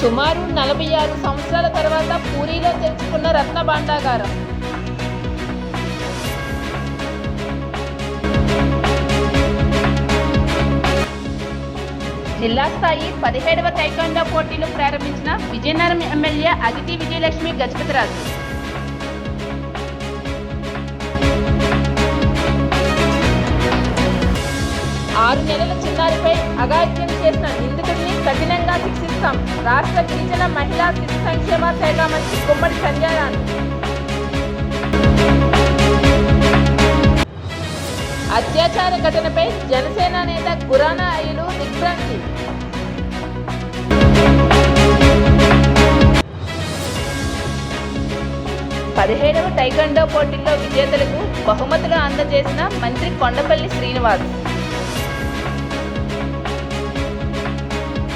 సుమారు నలభై ఆరు సంవత్సరాల తర్వాత పూరిలో తెరుచుకున్న రత్న భాండాగారం. జిల్లా స్థాయి పదిహేడవ టైకాండా పోటీలు ప్రారంభించిన విజయనగరం ఎమ్మెల్యే అదితి విజయలక్ష్మి గజపతిరాజు ఆరు నెలల చిన్నారిపై అగాధ్యం చేసిన నిందితుడు కఠినంగా శిక్షిస్తాం. రాష్ట్ర గిరిజన మహిళా శిశు సంక్షేమ శాఖ మంత్రి గుమ్మడి సంజయ్ అత్యాచార ఘటనపై జనసేన నేత గురానా అయ్యలు దిగ్భ్రాంతి. పదిహేడవ టైకండో పోటీల్లో విజేతలకు బహుమతులు అందజేసిన మంత్రి కొండపల్లి శ్రీనివాస్.